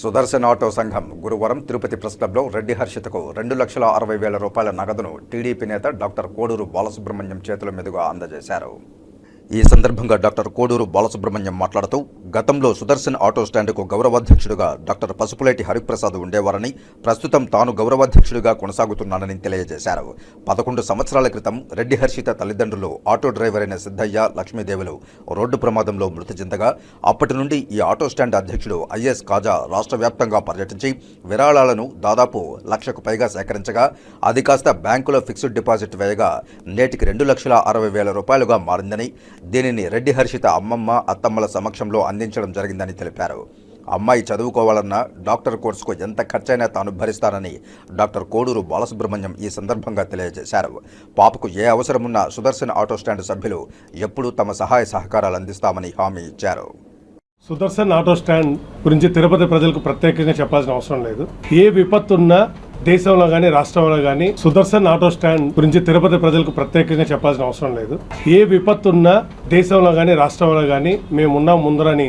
Sudarshan auto సంఘం గురువారం Tirupati press క్లబ్లో రెడ్డి హర్షితకు రెండు లక్షల అరవై వేల రూపాయల నగదును టీడీపీ నేత డాక్టర్ కోడూరు బాలసుబ్రహ్మణ్యం చేతుల మీదుగా అందజేశారు. ఈ సందర్భంగా డాక్టర్ కోడూరు బాలసుబ్రహ్మణ్యం మాట్లాడుతూ గతంలో సుదర్శన్ ఆటో స్టాండ్కు గౌరవాధ్యక్షుడిగా డాక్టర్ పసుపులేటి హరిప్రసాద్ ఉండేవారని ప్రస్తుతం తాను గౌరవాధ్యక్షుడిగా కొనసాగుతున్నానని తెలియజేశారు. పదకొండు సంవత్సరాల క్రితం రెడ్డి హర్షిత తల్లిదండ్రులు ఆటో డ్రైవర్ అయిన సిద్ధయ్య లక్ష్మీదేవులు రోడ్డు ప్రమాదంలో మృతి చెందగా అప్పటి నుండి ఈ ఆటో స్టాండ్ అధ్యక్షుడు ఐఎస్ కాజా రాష్ట్ర వ్యాప్తంగా పర్యటించి విరాళాలను దాదాపు లక్షకు పైగా సేకరించగా అది కాస్త బ్యాంకులో ఫిక్స్డ్ డిపాజిట్ వేయగా నేటికి రెండు లక్షల అరవై వేల రూపాయలుగా మారిందని దీనిని రెడ్డి హర్షిత అమ్మమ్మ అత్తమ్మల సమక్షంలో అందించడం జరిగిందని తెలిపారు. అమ్మాయి చదువుకోవాలన్నా డాక్టర్ కోర్సుకు ఎంత ఖర్చైనా తాను భరిస్తానని డాక్టర్ కోడూరు బాలసుబ్రహ్మణ్యం ఈ సందర్భంగా తెలియజేశారు. పాపకు ఏ అవసరమున్నా సుదర్శన్ ఆటో స్టాండ్ సభ్యులు ఎప్పుడూ తమ సహాయ సహకారాలు అందిస్తామని హామీ ఇచ్చారు. సుదర్శన్ ఆటో స్టాండ్ గురించి తిరుపతి ప్రజలకు ప్రత్యేకంగా చెప్పాల్సిన అవసరం లేదు. ఏ విపత్తున్నా దేశంలో కానీ రాష్ట్రంలో కానీ సుదర్శన్ ఆటో స్టాండ్ గురించి తిరుపతి ప్రజలకు ప్రత్యేకంగా చెప్పాల్సిన అవసరం లేదు. ఏ విపత్తు ఉన్నా దేశంలో కానీ రాష్ట్రంలో కానీ మేమున్నాం ముందరని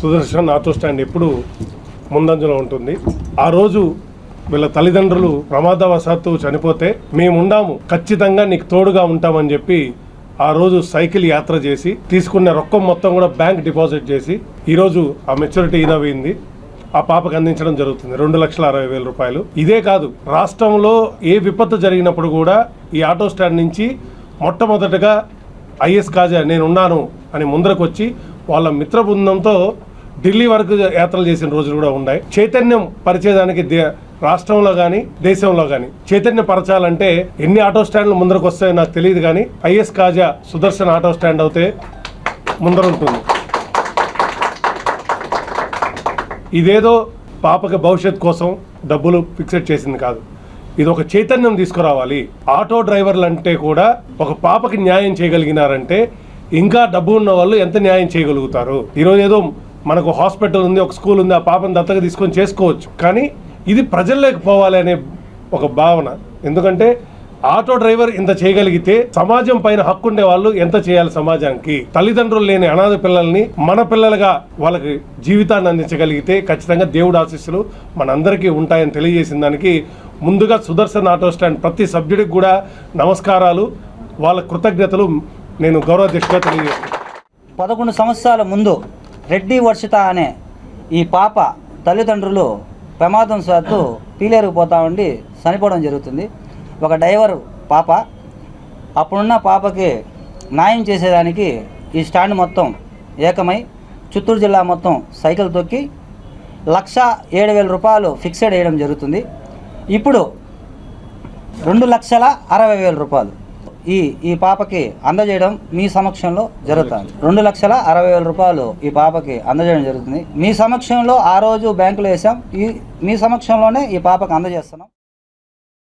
సుదర్శన్ ఆటో స్టాండ్ ఎప్పుడు ముందంజలో ఉంటుంది. ఆ రోజు వీళ్ళ తల్లిదండ్రులు ప్రమాదవశాత్తు చనిపోతే మేముండాము ఖచ్చితంగా నీకు తోడుగా ఉంటామని చెప్పి ఆ రోజు సైకిల్ యాత్ర చేసి తీసుకున్న రొక్కం మొత్తం కూడా బ్యాంక్ డిపాజిట్ చేసి ఈరోజు ఆ మెచ్యూరిటీ ఇదవైంది ఆ పాపకు అందించడం జరుగుతుంది. రెండు లక్షల అరవై వేల రూపాయలు. ఇదే కాదు రాష్ట్రంలో ఏ విపత్తు జరిగినప్పుడు కూడా ఈ ఆటో స్టాండ్ నుంచి మొట్టమొదటగా ఐఎస్ కాజా నేనున్నాను అని ముందరకొచ్చి వాళ్ళ మిత్ర బృందంతో ఢిల్లీ వరకు యాత్రలు చేసిన రోజులు కూడా ఉన్నాయి. చైతన్యం పరిచేదానికి రాష్ట్రంలో కానీ దేశంలో కానీ చైతన్య పరచాలంటే ఎన్ని ఆటో స్టాండ్లు ముందరకు వస్తాయో నాకు తెలియదు కానీ IS Kaja Sudarshan auto stand అయితే ముందర ఉంటుంది ఇదేదో పాపకి భవిష్యత్ కోసం డబ్బులు ఫిక్సెడ్ చేసింది కాదు. ఇది ఒక చైతన్యం తీసుకురావాలి. ఆటో డ్రైవర్లు అంటే కూడా ఒక పాపకి న్యాయం చేయగలిగినారంటే ఇంకా డబ్బు ఉన్న వాళ్ళు ఎంత న్యాయం చేయగలుగుతారు? ఈరోజు ఏదో మనకు హాస్పిటల్ ఉంది ఒక స్కూల్ ఉంది ఆ పాపను దత్తగా తీసుకొని చేసుకోవచ్చు. కానీ ఇది ప్రజల్లోకి పోవాలి అనే ఒక భావన. ఎందుకంటే ఆటో డ్రైవర్ ఇంత చేయగలిగితే సమాజం పైన హక్కుండే వాళ్ళు ఎంత చేయాలి సమాజానికి? తల్లిదండ్రులు లేని అనాథ పిల్లల్ని మన పిల్లలుగా వాళ్ళకి జీవితాన్ని అందించగలిగితే ఖచ్చితంగా దేవుడు ఆశీస్సులు మనందరికీ ఉంటాయని తెలియజేసిన దానికి ముందుగా సుదర్శన్ ఆటో స్టాండ్ ప్రతి సభ్యుడికి కూడా నమస్కారాలు. వాళ్ళ కృతజ్ఞతలు నేను గౌరవాధ్యక్షుడిగా తెలియజేస్తున్నాను. పదకొండు సంవత్సరాల ముందు రెడ్డి వర్షిత అనే ఈ పాప తల్లిదండ్రులు ప్రమాదం శాత్తు పీలేరుకు పోతా ఉండి చనిపోవడం జరుగుతుంది. ఒక డ్రైవరు పాప అప్పుడున్న పాపకి న్యాయం చేసేదానికి ఈ స్టాండ్ మొత్తం ఏకమై చిత్తూరు జిల్లా మొత్తం సైకిల్ తొక్కి లక్ష ఏడు వేల రూపాయలు ఫిక్సెడ్ వేయడం జరుగుతుంది. ఇప్పుడు రెండు లక్షల అరవై వేల రూపాయలు ఈ ఈ పాపకి అందజేయడం మీ సమక్షంలో జరుగుతుంది. రెండు లక్షల అరవై వేల రూపాయలు ఈ పాపకి అందజేయడం జరుగుతుంది. మీ సమక్షంలో ఆ రోజు బ్యాంకులో వేసాం ఈ మీ సమక్షంలోనే ఈ పాపకి అందజేస్తున్నాం.